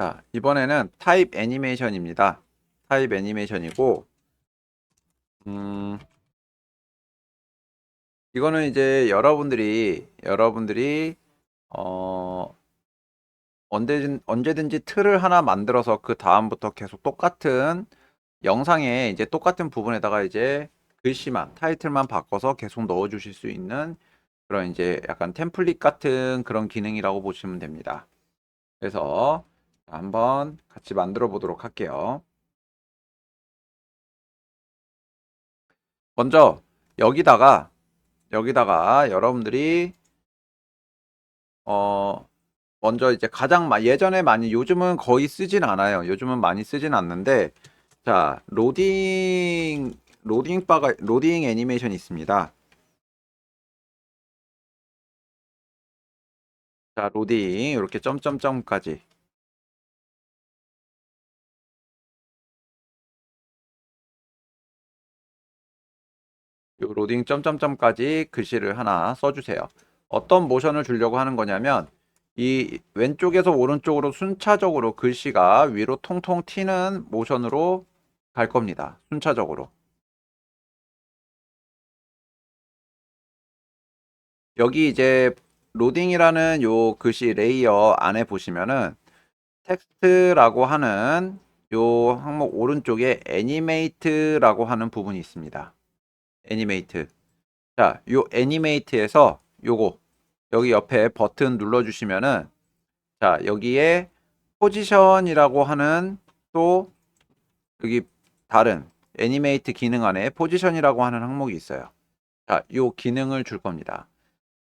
자, 이번에는 타입 애니메이션입니다. 타입 애니메이션이고, 음, 이거는 이제 여러분들이, 여러분들이, 어, 언제든, 언제든지 틀을 하나 만들어서 그 다음부터 계속 똑같은 영상에 이제 똑같은 부분에다가 이제 글씨만, 타이틀만 바꿔서 계속 넣어 주실 수 있는 그런 이제 약간 템플릿 같은 그런 기능이라고 보시면 됩니다. 그래서 한번 같이 만들어 보도록 할게요. 먼저 여기다가 여기다가 여러분들이 어 먼저 이제 가장 마- 예전에 많이 요즘은 거의 쓰진 않아요. 요즘은 많이 쓰진 않는데 자 로딩 로딩 바가 로딩 애니메이션이 있습니다. 자 로딩 이렇게 점점점까지 로딩 점점점까지 글씨를 하나 써주세요. 어떤 모션을 주려고 하는 거냐면 이 왼쪽에서 오른쪽으로 순차적으로 글씨가 위로 통통 튀는 모션으로 갈 겁니다. 순차적으로. 여기 이제 로딩이라는 요 글씨 레이어 안에 보시면은 텍스트라고 하는 요 항목 오른쪽에 애니메이트라고 하는 부분이 있습니다. 애니메이트. 자, 요 애니메이트에서 요거 여기 옆에 버튼 눌러 주시면은 자, 여기에 포지션이라고 하는 또 여기 다른 애니메이트 기능 안에 포지션이라고 하는 항목이 있어요. 자, 요 기능을 줄 겁니다.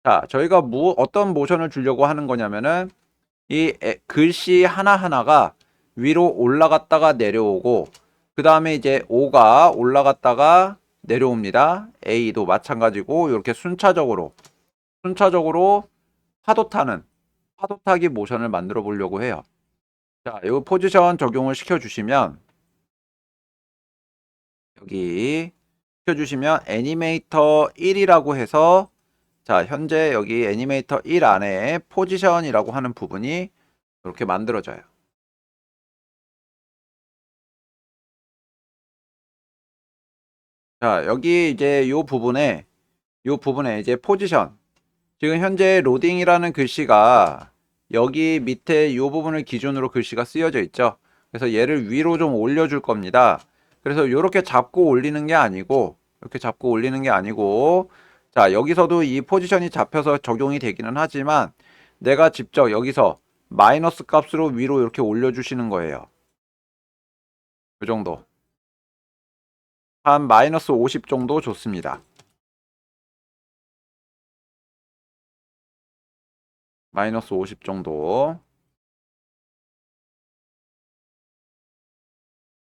자, 저희가 무 어떤 모션을 주려고 하는 거냐면은 이 에- 글씨 하나하나가 위로 올라갔다가 내려오고 그 다음에 이제 O가 올라갔다가 내려옵니다. A도 마찬가지고 이렇게 순차적으로 순차적으로 파도 타는 파도 타기 모션을 만들어 보려고 해요. 자, 이 포지션 적용을 시켜 주시면 여기 시켜 주시면 애니메이터 1이라고 해서 자, 현재 여기 애니메이터 1 안에 포지션이라고 하는 부분이 이렇게 만들어져요. 자, 여기 이제 요 부분에 요 부분에 이제 포지션 지금 현재 로딩이라는 글씨가 여기 밑에 요 부분을 기준으로 글씨가 쓰여져 있죠. 그래서 얘를 위로 좀 올려줄 겁니다. 그래서 이렇게 잡고 올리는 게 아니고 이렇게 잡고 올리는 게 아니고 자 여기서도 이 포지션이 잡혀서 적용이 되기는 하지만 내가 직접 여기서 마이너스 값으로 위로 이렇게 올려주시는 거예요. 이 정도. 한 마이너스 50 정도 좋습니다. 마이너스 50 정도.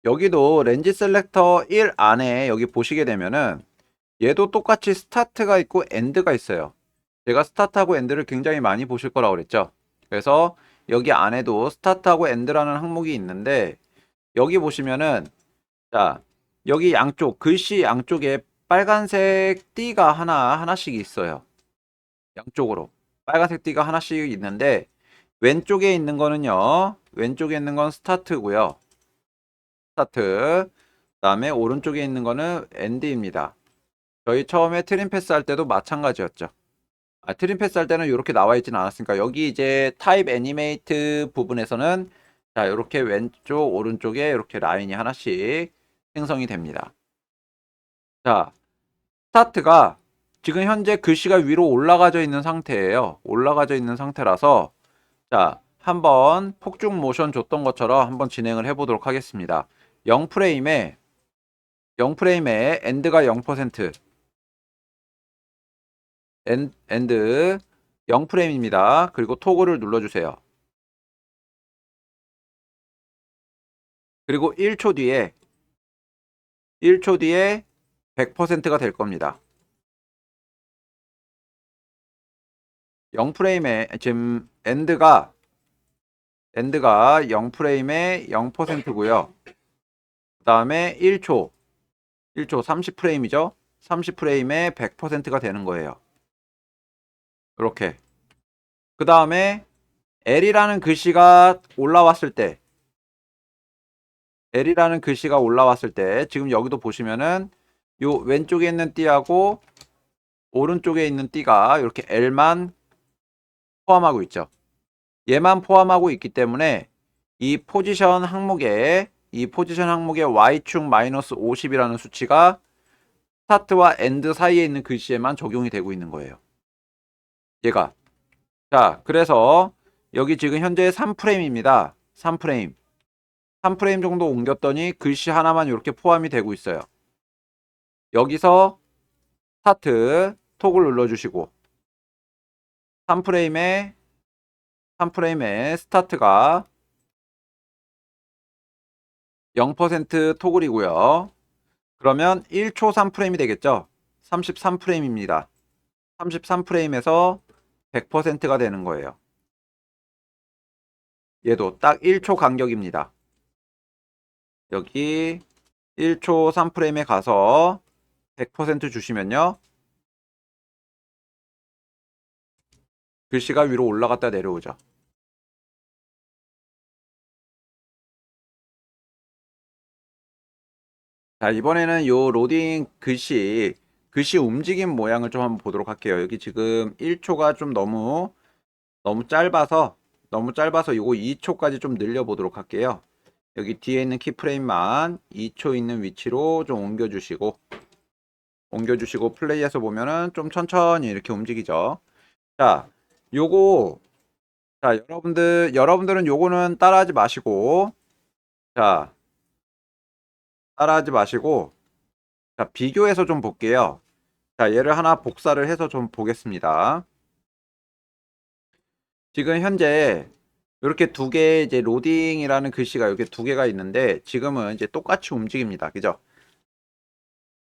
여기도 렌즈 셀렉터 1 안에 여기 보시게 되면은 얘도 똑같이 스타트가 있고 엔드가 있어요. 제가 스타트하고 엔드를 굉장히 많이 보실 거라고 그랬죠. 그래서 여기 안에도 스타트하고 엔드라는 항목이 있는데 여기 보시면은 자 여기 양쪽 글씨 양쪽에 빨간색 띠가 하나 하나씩 있어요. 양쪽으로 빨간색 띠가 하나씩 있는데 왼쪽에 있는 거는요. 왼쪽에 있는 건 스타트고요. 스타트. 그다음에 오른쪽에 있는 거는 엔드입니다. 저희 처음에 트림 패스 할 때도 마찬가지였죠. 아, 트림 패스 할 때는 이렇게 나와 있지는 않았으니까 여기 이제 타입 애니메이트 부분에서는 자, 이렇게 왼쪽 오른쪽에 이렇게 라인이 하나씩 생성이 됩니다. 자, 스타트가 지금 현재 글씨가 위로 올라가져 있는 상태예요. 올라가져 있는 상태라서 자, 한번 폭죽 모션 줬던 것처럼 한번 진행을 해 보도록 하겠습니다. 0프레임에 0프레임에 엔드가 0% 엔, 엔드 0프레임입니다. 그리고 토글을 눌러주세요. 그리고 1초 뒤에 1초 뒤에 100%가 될 겁니다. 0프레임에 지금 엔드가 엔드가 0프레임에 0%고요. 그 다음에 1초 1초 30프레임이죠. 30프레임에 100%가 되는 거예요. 이렇게. 그 다음에 L이라는 글씨가 올라왔을 때 L이라는 글씨가 올라왔을 때 지금 여기도 보시면은 요 왼쪽에 있는 띠하고 오른쪽에 있는 띠가 이렇게 L만 포함하고 있죠. 얘만 포함하고 있기 때문에 이 포지션 항목에 이 포지션 항목의 y축 마이너스 50이라는 수치가 스타트와 엔드 사이에 있는 글씨에만 적용이 되고 있는 거예요. 얘가 자 그래서 여기 지금 현재 3프레임입니다. 3프레임 3프레임 정도 옮겼더니 글씨 하나만 이렇게 포함이 되고 있어요. 여기서 스타트 톡을 눌러주시고 3프레임에 3프레임에 스타트가 0% 토글이고요. 그러면 1초 3프레임이 되겠죠? 33프레임입니다. 33프레임에서 100%가 되는 거예요. 얘도 딱 1초 간격입니다. 여기 1초 3프레임에 가서 100% 주시면요. 글씨가 위로 올라갔다 내려오죠. 자, 이번에는 요 로딩 글씨, 글씨 움직임 모양을 좀 한번 보도록 할게요. 여기 지금 1초가 좀 너무, 너무 짧아서, 너무 짧아서 요거 2초까지 좀 늘려보도록 할게요. 여기 뒤에 있는 키프레임만 2초 있는 위치로 좀 옮겨주시고, 옮겨주시고 플레이해서 보면은 좀 천천히 이렇게 움직이죠. 자, 요거, 자, 여러분들, 여러분들은 요거는 따라하지 마시고, 자, 따라하지 마시고 자 비교해서 좀 볼게요 자 얘를 하나 복사를 해서 좀 보겠습니다 지금 현재 이렇게 두개 이제 로딩이라는 글씨가 이렇게 두 개가 있는데 지금은 이제 똑같이 움직입니다. 그죠?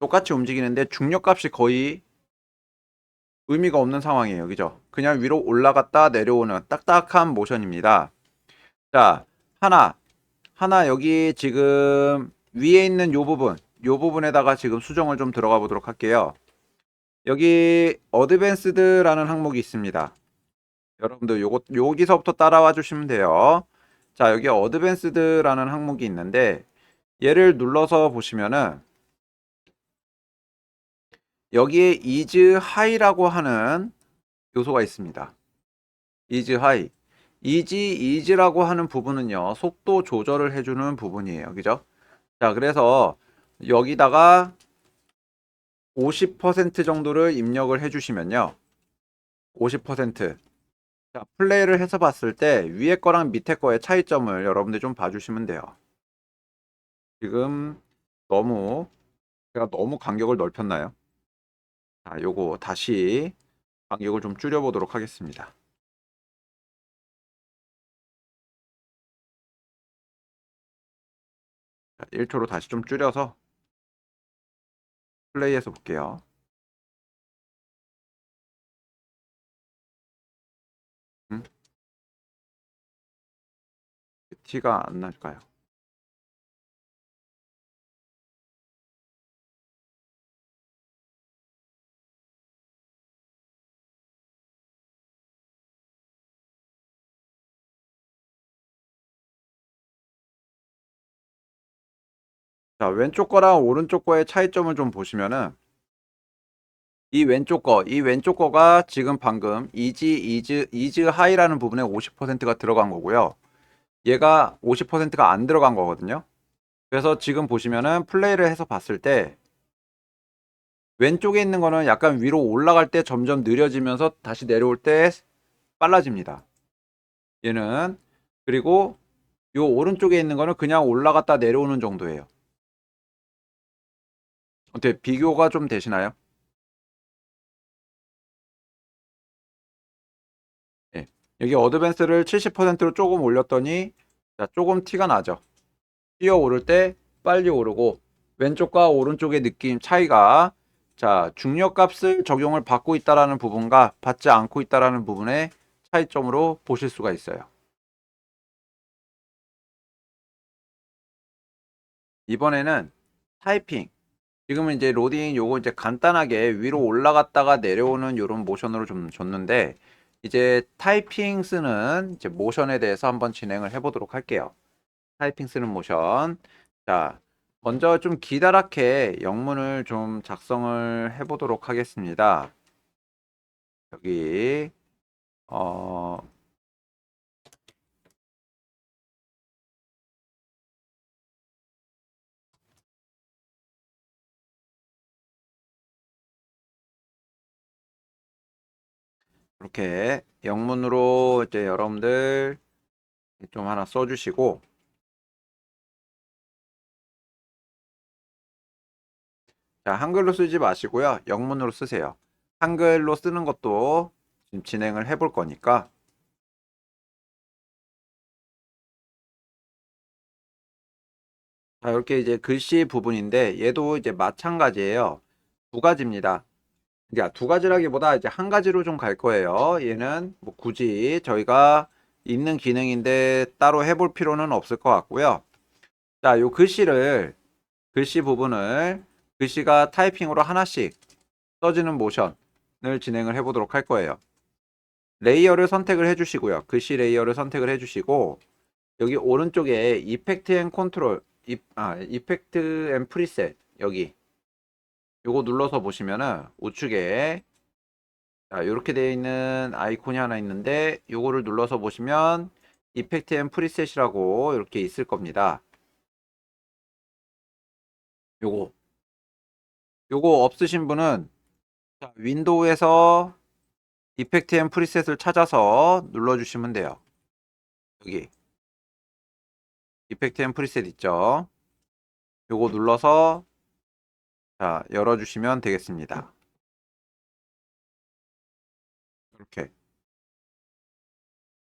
똑같이 움직이는데 중력값이 거의 의미가 없는 상황이에요. 그죠? 그냥 위로 올라갔다 내려오는 딱딱한 모션입니다. 자 하나. 하나 여기 지금 위에 있는 요 부분, 요 부분에다가 지금 수정을 좀 들어가 보도록 할게요. 여기 어드밴스드라는 항목이 있습니다. 여러분들 요거 여기서부터 따라와 주시면 돼요. 자, 여기 어드밴스드라는 항목이 있는데 얘를 눌러서 보시면은 여기에 is high라고 하는 요소가 있습니다. is high. is is라고 하는 부분은요. 속도 조절을 해 주는 부분이에요. 그죠? 자, 그래서 여기다가 50% 정도를 입력을 해 주시면요. 50%. 자, 플레이를 해서 봤을 때 위에 거랑 밑에 거의 차이점을 여러분들 좀 봐주시면 돼요. 지금 너무 제가 너무 간격을 넓혔나요? 자, 요거 다시 간격을 좀 줄여보도록 하겠습니다. 자, 1초로 다시 좀 줄여서 플레이해서 볼게요. 티가 안 날까요? 자, 왼쪽 거랑 오른쪽 거의 차이점을 좀 보시면은 이 왼쪽 거, 이 왼쪽 거가 지금 방금 이지 이즈 이즈 하이라는 부분에 50%가 들어간 거고요. 얘가 50%가 안 들어간 거거든요. 그래서 지금 보시면은 플레이를 해서 봤을 때 왼쪽에 있는 거는 약간 위로 올라갈 때 점점 느려지면서 다시 내려올 때 빨라집니다. 얘는 그리고 요 오른쪽에 있는 거는 그냥 올라갔다 내려오는 정도예요. 어때 비교가 좀 되시나요? 여기 어드밴스를 70%로 조금 올렸더니 자, 조금 티가 나죠. 뛰어 오를 때 빨리 오르고 왼쪽과 오른쪽의 느낌 차이가 자, 중력 값을 적용을 받고 있다라는 부분과 받지 않고 있다라는 부분의 차이점으로 보실 수가 있어요. 이번에는 타이핑 지금은 이제 로딩 요거 이제 간단하게 위로 올라갔다가 내려오는 요런 모션으로 좀 줬는데 이제 타이핑 쓰는 이제 모션에 대해서 한번 진행을 해보도록 할게요. 타이핑 쓰는 모션. 자, 먼저 좀 기다랗게 영문을 좀 작성을 해보도록 하겠습니다. 여기, 어, 이렇게 영문으로 이제 여러분들 좀 하나 써주시고. 자 한글로 쓰지 마시고요. 영문으로 쓰세요. 한글로 쓰는 것도 지금 진행을 해볼 거니까. 자 이렇게 이제 글씨 부분인데 얘도 이제 마찬가지예요. 두 가지입니다 그러니까 두 가지라기보다 이제 한 가지로 좀 갈 거예요. 얘는 뭐 굳이 저희가 있는 기능인데 따로 해볼 필요는 없을 것 같고요. 자, 요 글씨를 글씨 부분을 글씨가 타이핑으로 하나씩 써지는 모션을 진행을 해보도록 할 거예요. 레이어를 선택을 해주시고요. 글씨 레이어를 선택을 해주시고 여기 오른쪽에 이펙트 앤 컨트롤, 이, 아, 이펙트 앤 프리셋 여기 요거 눌러서 보시면은 우측에 자, 이렇게 되어 있는 아이콘이 하나 있는데 요거를 눌러서 보시면 이펙트 앤 프리셋이라고 이렇게 있을 겁니다. 요거 요거 없으신 분은 자, 윈도우에서 이펙트 앤 프리셋을 찾아서 눌러 주시면 돼요. 여기 이펙트 앤 프리셋 있죠? 요거 눌러서 자, 열어주시면 되겠습니다. 이렇게.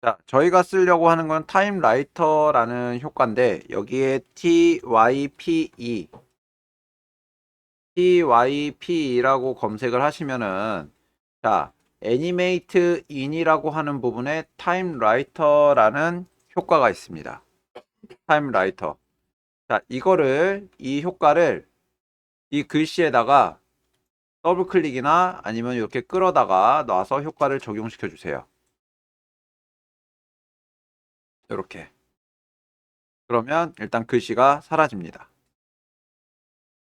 자, 저희가 쓰려고 하는 건 타임 라이터라는 효과인데 여기에 TYPE TYPE라고 검색을 하시면은 자, 애니메이트 인이라고 하는 부분에 타임 라이터라는 효과가 있습니다. 타임 라이터. 자, 이거를 이 효과를 이 글씨에다가 더블 클릭이나 아니면 이렇게 끌어다가 놔서 효과를 적용시켜 주세요. 이렇게. 그러면 일단 글씨가 사라집니다.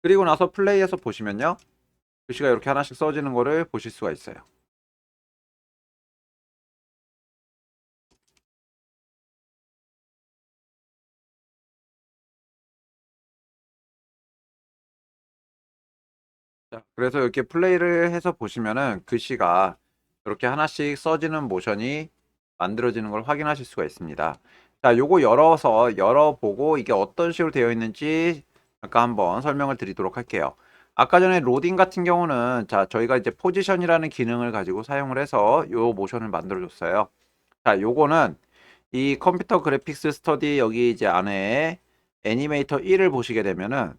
그리고 나서 플레이에서 보시면요. 글씨가 이렇게 하나씩 써지는 거를 보실 수가 있어요. 자, 그래서 이렇게 플레이를 해서 보시면은 글씨가 이렇게 하나씩 써지는 모션이 만들어지는 걸 확인하실 수가 있습니다. 자, 요거 열어서 열어보고 이게 어떤 식으로 되어 있는지 잠깐 한번 설명을 드리도록 할게요. 아까 전에 로딩 같은 경우는 자, 저희가 이제 포지션이라는 기능을 가지고 사용을 해서 요 모션을 만들어 줬어요. 자, 요거는 이 컴퓨터 그래픽스 스터디 여기 이제 안에 애니메이터 1을 보시게 되면은 자,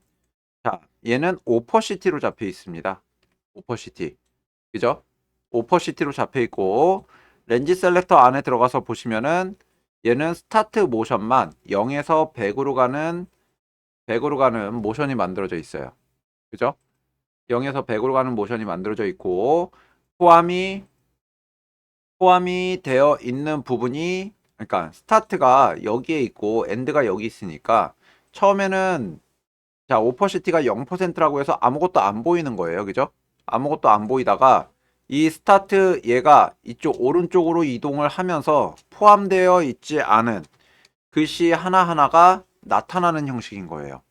얘는 오퍼시티로 잡혀 있습니다. 오퍼시티. 그죠? 오퍼시티로 잡혀 있고 렌즈 셀렉터 안에 들어가서 보시면은 얘는 스타트 모션만 0에서 100으로 가는 100으로 가는 모션이 만들어져 있어요. 그죠? 0에서 100으로 가는 모션이 만들어져 있고 포함이 포함이 되어 있는 부분이 그러니까 스타트가 여기에 있고 엔드가 여기 있으니까 처음에는 자, 오퍼시티가 0%라고 해서 아무것도 안 보이는 거예요. 그죠? 아무것도 안 보이다가 이 스타트 얘가 이쪽 오른쪽으로 이동을 하면서 포함되어 있지 않은 글씨 하나하나가 나타나는 형식인 거예요.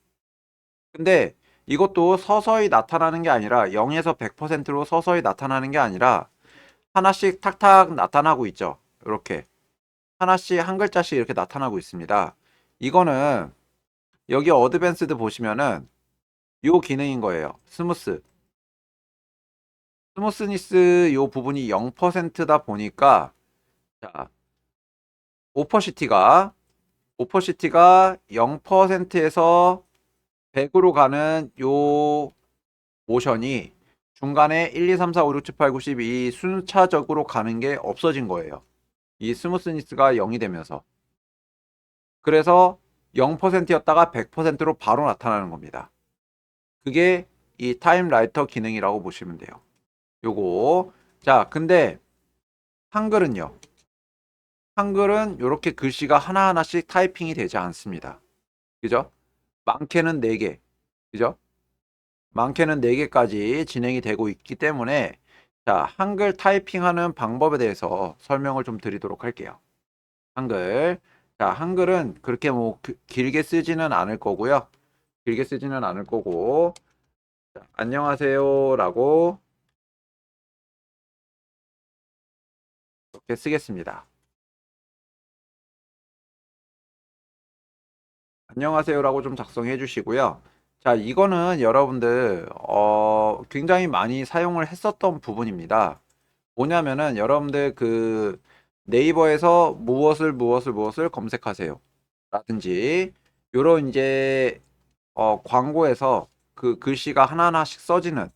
근데 이것도 서서히 나타나는 게 아니라 0에서 100%로 서서히 나타나는 게 아니라 하나씩 탁탁 나타나고 있죠. 이렇게. 하나씩 한 글자씩 이렇게 나타나고 있습니다. 이거는 여기 어드밴스드 보시면은 요 기능인 거예요. 스무스. 스무스니스 요 부분이 0%다 보니까 자, 오퍼시티가 오퍼시티가 0%에서 100으로 가는 요 모션이 중간에 1, 2, 3, 4, 5, 6, 7, 8, 9, 10 이 순차적으로 가는 게 없어진 거예요. 이 스무스니스가 0이 되면서. 그래서 0%였다가 100%로 바로 나타나는 겁니다. 그게 이 타임 라이터 기능이라고 보시면 돼요. 요거. 자, 근데 한글은요. 한글은 이렇게 글씨가 하나하나씩 타이핑이 되지 않습니다. 그죠? 많게는 4개. 그죠? 많게는 4개까지 진행이 되고 있기 때문에 자, 한글 타이핑하는 방법에 대해서 설명을 좀 드리도록 할게요. 한글. 자, 한글은 그렇게 뭐 그- 길게 쓰지는 않을 거고요. 길게 쓰지는 않을 거고 자, 안녕하세요라고 이렇게 쓰겠습니다. 안녕하세요라고 좀 작성해 주시고요. 자, 이거는 여러분들 어, 굉장히 많이 사용을 했었던 부분입니다. 뭐냐면은 여러분들 그 네이버에서 무엇을 무엇을 무엇을 검색하세요. 라든지 요런 이제 어, 광고에서 그 글씨가 하나하나씩 써지는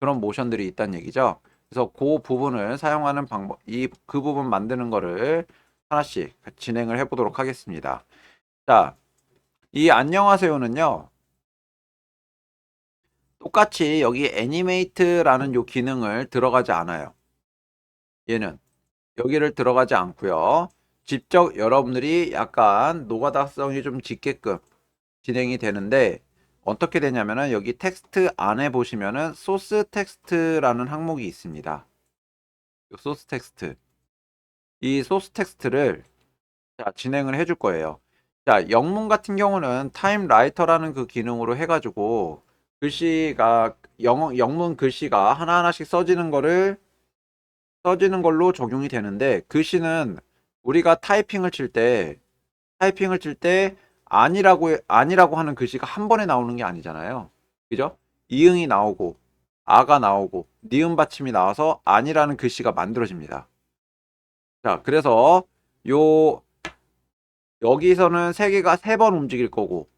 그런 모션들이 있다는 얘기죠. 그래서 그 부분을 사용하는 방법, 이 그 부분 만드는 거를 하나씩 진행을 해보도록 하겠습니다. 자, 이 안녕하세요는요. 똑같이 여기 애니메이트라는 요 기능을 들어가지 않아요. 얘는 여기를 들어가지 않고요. 직접 여러분들이 약간 노가다성이 좀 짙게끔 진행이 되는데 어떻게 되냐면은 여기 텍스트 안에 보시면은 소스 텍스트라는 항목이 있습니다. 요 소스 텍스트. 이 소스 텍스트를 자, 진행을 해줄 거예요. 자, 영문 같은 경우는 타임 라이터라는 그 기능으로 해가지고 글씨가 영어, 영문 글씨가 하나하나씩 써지는 거를 써지는 걸로 적용이 되는데 글씨는 우리가 타이핑을 칠 때 타이핑을 칠 때 아니라고 아니라고 하는 글씨가 한 번에 나오는 게 아니잖아요. 그죠? 이응이 나오고 아가 나오고 니은 받침이 나와서 아니라는 글씨가 만들어집니다. 자, 그래서 요 여기서는 세 개가 세 번 움직일 거고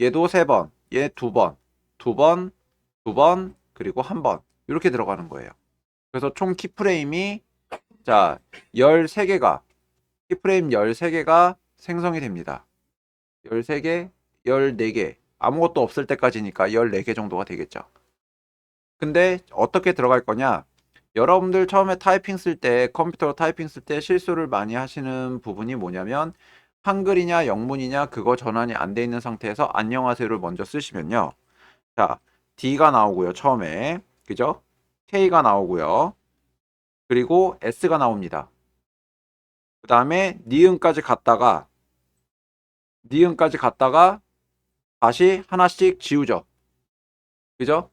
얘도 세 번, 얘 두 번, 두 번, 두 번, 그리고 한 번. 이렇게 들어가는 거예요. 그래서 총 키프레임이 자, 13개가 키프레임 13개가 생성이 됩니다. 13개, 14개. 아무것도 없을 때까지니까 14개 정도가 되겠죠. 근데 어떻게 들어갈 거냐? 여러분들 처음에 타이핑 쓸 때, 컴퓨터로 타이핑 쓸 때 실수를 많이 하시는 부분이 뭐냐면 한글이냐 영문이냐 그거 전환이 안 돼 있는 상태에서 안녕하세요를 먼저 쓰시면요. 자, D가 나오고요. 처음에. 그죠? K가 나오고요. 그리고 S가 나옵니다. 그 다음에 니은까지 갔다가 니은까지 갔다가 다시 하나씩 지우죠. 그죠?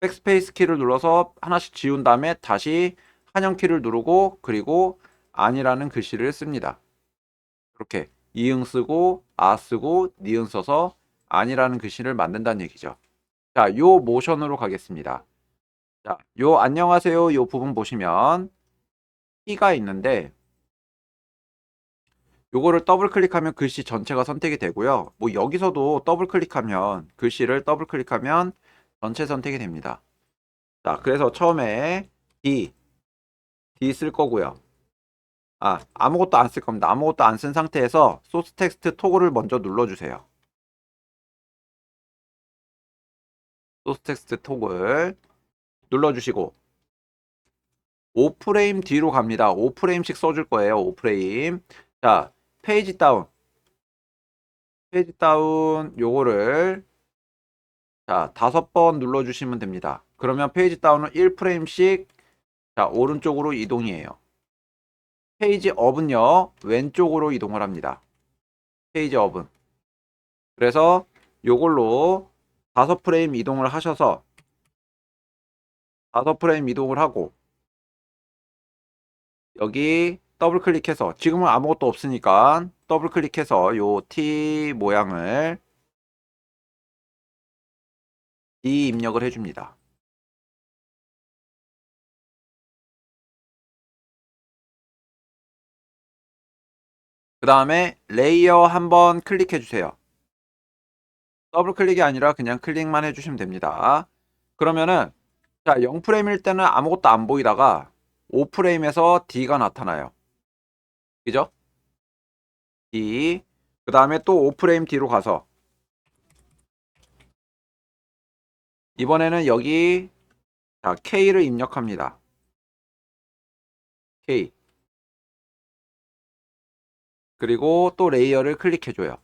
백스페이스 키를 눌러서 하나씩 지운 다음에 다시 한영 키를 누르고 그리고 아니라는 글씨를 씁니다. 이렇게 이응 쓰고 아 쓰고 니은 써서 아니라는 글씨를 만든다는 얘기죠. 자, 요 모션으로 가겠습니다. 자, 요 안녕하세요 요 부분 보시면 키가 있는데 요거를 더블 클릭하면 글씨 전체가 선택이 되고요. 뭐 여기서도 더블 클릭하면 글씨를 더블 클릭하면 전체 선택이 됩니다. 자, 그래서 처음에 D D 쓸 거고요. 아, 아무것도 안 쓸 겁니다. 아무것도 안 쓴 상태에서 소스 텍스트 토글을 먼저 눌러 주세요. 소스 텍스트 토글 눌러주시고 5프레임 뒤로 갑니다. 5프레임씩 써줄 거예요. 5프레임. 자, 페이지 다운. 페이지 다운 요거를 자, 다섯 번 눌러주시면 됩니다. 그러면 페이지 다운은 1프레임씩 자, 오른쪽으로 이동이에요. 페이지 업은요, 왼쪽으로 이동을 합니다. 페이지 업은. 그래서 요걸로 다섯 프레임 이동을 하셔서 다섯 프레임 이동을 하고 여기 더블 클릭해서 지금은 아무것도 없으니까 더블 클릭해서 요 T 모양을 D 입력을 해줍니다. 그 다음에 레이어 한번 클릭해 주세요. 더블 클릭이 아니라 그냥 클릭만 해주시면 됩니다. 그러면은 자 0프레임일 때는 아무것도 안 보이다가 5프레임에서 D가 나타나요. 그죠? D 그 다음에 또 5프레임 뒤로 가서 이번에는 여기 자 K를 입력합니다. K 그리고 또 레이어를 클릭해줘요.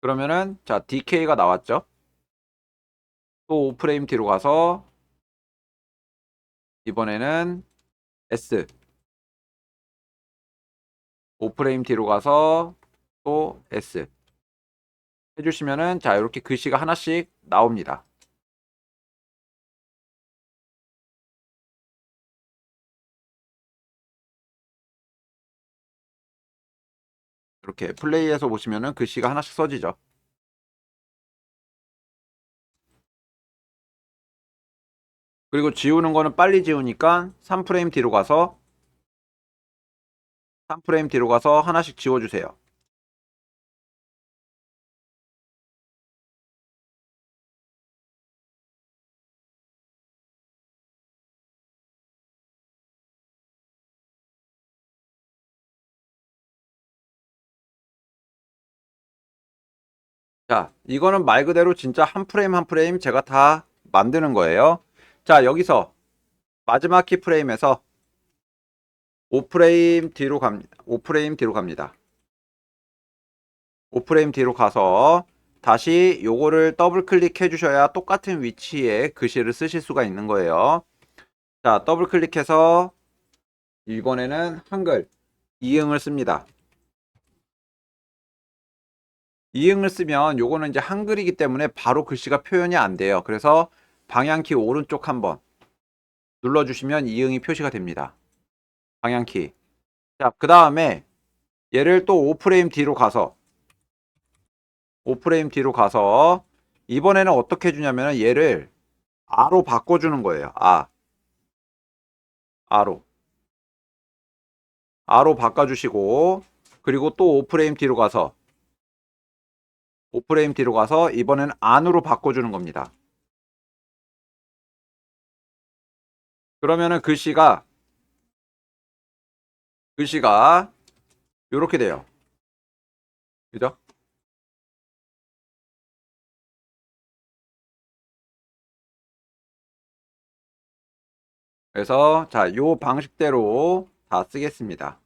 그러면은 자 DK가 나왔죠. 또 5프레임 뒤로 가서 이번에는 S 5프레임 뒤로 가서 또 S 해주시면은 자 이렇게 글씨가 하나씩 나옵니다. 이렇게 플레이에서 보시면은 글씨가 하나씩 써지죠. 그리고 지우는 거는 빨리 지우니까 3프레임 뒤로 가서 3프레임 뒤로 가서 하나씩 지워주세요. 자, 이거는 말 그대로 진짜 한 프레임 한 프레임 제가 다 만드는 거예요. 자, 여기서 마지막 키 프레임에서 5프레임 뒤로 갑니다. 5프레임 뒤로 갑니다. 5프레임 뒤로 가서 다시 요거를 더블 클릭해 주셔야 똑같은 위치에 글씨를 쓰실 수가 있는 거예요. 자, 더블 클릭해서 이번에는 한글 이응을 씁니다. 이응을 쓰면 요거는 이제 한글이기 때문에 바로 글씨가 표현이 안 돼요. 그래서 방향키 오른쪽 한번 눌러주시면 이응이 표시가 됩니다. 방향키. 자, 그 다음에 얘를 또 5프레임 뒤로 가서 5프레임 뒤로 가서 이번에는 어떻게 해주냐면 얘를 아로 바꿔주는 거예요. 아. 아로. 아로 바꿔주시고 그리고 또 5프레임 뒤로 가서 5프레임 뒤로 가서 이번엔 안으로 바꿔주는 겁니다. 그러면은 글씨가 글씨가 이렇게 돼요. 그죠? 그래서 자, 요 방식대로 다 쓰겠습니다.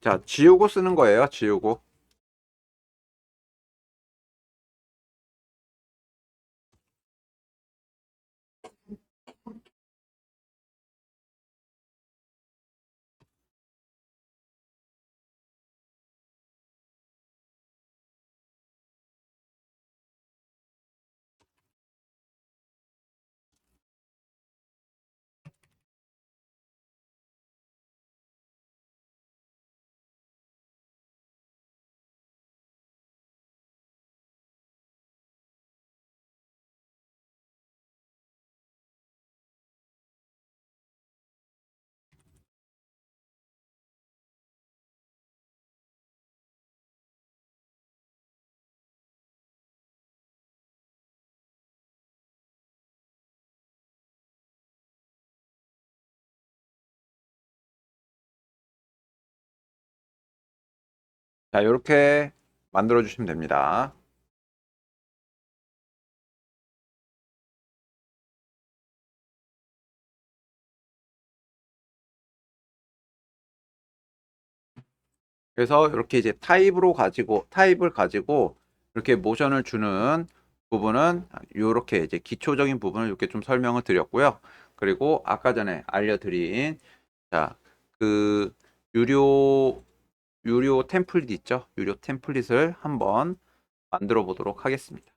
자, 지우고 쓰는 거예요. 지우고. 자, 이렇게 만들어 주시면 됩니다. 그래서 이렇게 이제 타입으로 가지고 타입을 가지고 이렇게 모션을 주는 부분은 이렇게 이제 기초적인 부분을 이렇게 좀 설명을 드렸고요. 그리고 아까 전에 알려드린 자, 그 유료 유료 템플릿 있죠? 유료 템플릿을 한번 만들어 보도록 하겠습니다.